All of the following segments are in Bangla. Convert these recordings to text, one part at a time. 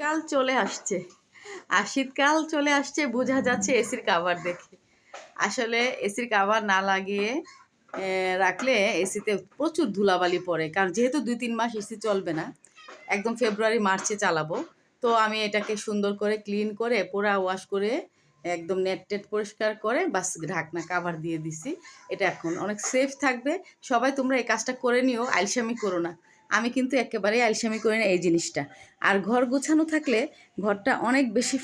কাল চলে আসছে। আর শীতকাল চলে আসছে বোঝা যাচ্ছে এসির কাভার দেখে। আসলে এসির কাভার না লাগিয়ে রাখলে এসিতে প্রচুর ধুলাবালি পড়ে। কারণ যেহেতু দুই তিন মাস এসি চলবে না, একদম ফেব্রুয়ারি, মার্চে চালাবো। তো আমি এটাকে সুন্দর করে ক্লিন করে, পুরা ওয়াশ করে, একদম নেট টেট পরিষ্কার করে, বাস ঢাকনা কাভার দিয়ে দিছি। এটা এখন অনেক সেফ থাকবে। সবাই তোমরা এই কাজটা করে নিও, আলসামি করো না। আমি কিন্তু একেবারেই আলসামি করি না এই জিনিসটা। আর ঘর গোছানো থাকলে ঘরটা অনেক বেশি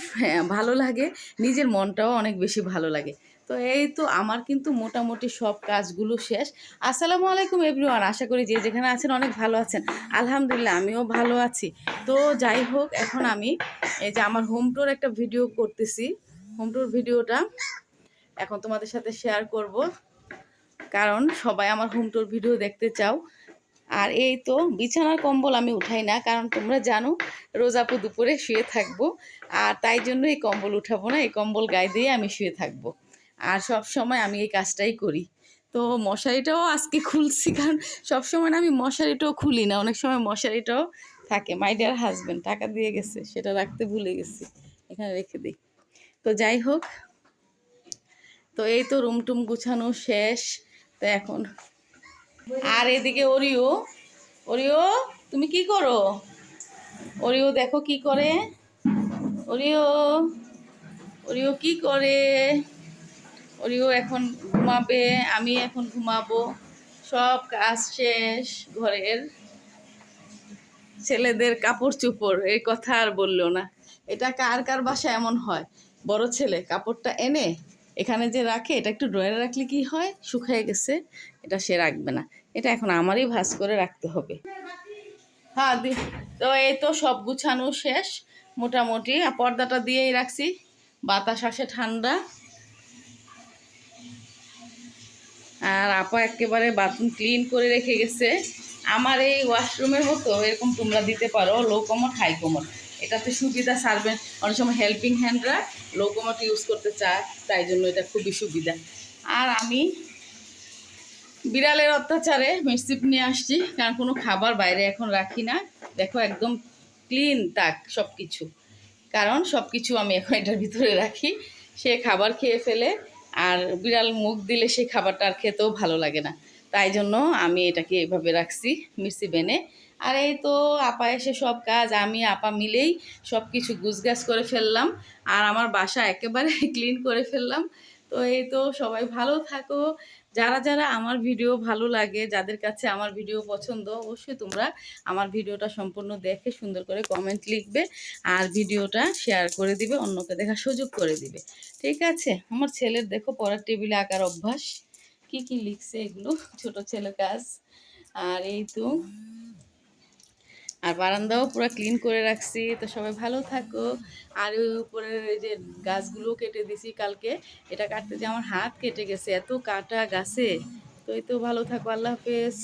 ভালো লাগে, নিজের মনটাও অনেক বেশি ভালো লাগে। তো এই তো আমার কিন্তু মোটামুটি সব কাজগুলো শেষ। আসসালামু আলাইকুম এভরিওয়ান, আশা করি যে যেখানে আছেন অনেক ভালো আছেন। আলহামদুলিল্লাহ, আমিও ভালো আছি। তো যাই হোক, এখন আমি এই যে আমার হোম টুর একটা ভিডিও করতেছি। হোম টুর ভিডিওটা এখন তোমাদের সাথে শেয়ার করব। কারণ সবাই আমার হোম টুর ভিডিও দেখতে চাও। আর এই তো বিছানার কম্বল আমি উঠাই না, কারণ তোমরা জানো রোজাপু দুপুরে শুয়ে থাকব। আর তাই জন্য এই কম্বল উঠাবো না, এই কম্বল গায়ে দিয়ে আমি শুয়ে থাকব। আর সব সময় আমি এই কাজটাই করি। তো মশারিটাও আজকে খুলছি, কারণ সব সময় না আমি মশারিটাও খুলি না, অনেক সময় মশারিটাও থাকে। মাই ডিয়ার হাজব্যান্ড টাকা দিয়ে গেছে, সেটা রাখতে ভুলে গেছি, এখানে রেখে দিই। তো যাই হোক, তো এই তো রুম টুম গুছানো শেষ। তো এখন আর এদিকে ওরিও ওরিও, তুমি কি করো? ওরিও দেখো কি করে। ওরিও ওরিও কি করে? ওরিও এখন ঘুমাবে, আমি এখন ঘুমাবো। সব কাজ শেষ, ঘরের ছেলেদের কাপড় চোপড়, এই কথা আর বলল না। এটা কার কার বাসা এমন হয়? বড় ছেলে, কাপড়টা এনে এখানে যে রাখে, এটা একটু ড্রয়ারে রাখলে কি হয়? শুকিয়ে গেছে, এটা সে রাখবে না। এটা এখন আমারই ভাস করে রাখতে হবে। হ্যাঁ তো এই তো সব গুছানো শেষ। মোটামুটি পর্দাটা দিয়েই রাখছি। বাতাস আসে ঠান্ডা। আর আপা একেবারে বাথরুম ক্লিন করে রেখে গেছে। আমার এই ওয়াশরুমের মতো, এরকম তোমরা দিতে পারো লো কমোড হাই কমোড এটাতে সুবিধা সার্ভেন অনেক সময় হেল্পিং হ্যান্ডরা লো ইউজ করতে চায়, তাই জন্য এটা খুবই সুবিধা। আর আমি বিড়ালের অত্যাচারে মিরসিপ নিয়ে আসছি, কারণ কোনো খাবার বাইরে এখন রাখি না। দেখো একদম ক্লিন তাক সব কিছু কারণ সব কিছু আমি এখন এটার ভিতরে রাখি। সে খাবার খেয়ে ফেলে, আর বিড়াল মুখ দিলে সেই খাবারটা আর খেতেও ভালো লাগে না। তাই জন্য আমি এটাকে এভাবে রাখছি মির্সি বেনে। আর এই তো আপা এসে সব কাজ, আমি, আপা মিলেই সব কিছু গুছগাছ করে ফেললাম। আর আমার বাসা একেবারে ক্লিন করে ফেললাম। তো এই তো সবাই ভালো থাকো। যারা যারা আমার ভিডিও ভালো লাগে, যাদের কাছে আমার ভিডিও পছন্দ, অবশ্যই তোমরা আমার ভিডিওটা সম্পূর্ণ দেখে সুন্দর করে কমেন্ট লিখবে আর ভিডিওটা শেয়ার করে দিবে, অন্যকে দেখার সুযোগ করে দিবে। ঠিক আছে? আমার ছেলের দেখো পড়ার টেবিলে আঁকার অভ্যাস। কি কি লিখছে এগুলো? ছোট ছেলে কাজ। আর এই তো। আর বারান্দাও পুরো ক্লিন করে রাখছি। তো সবাই ভালো থাকো। আর ওই উপরের ওই যে গাছগুলো কেটে দিছি কালকে। এটা কাটতে যে আমার হাত কেটে গেছে, এত কাটা গাছে। তো এই তো ভালো থাকো, আল্লাহ হাফেজ।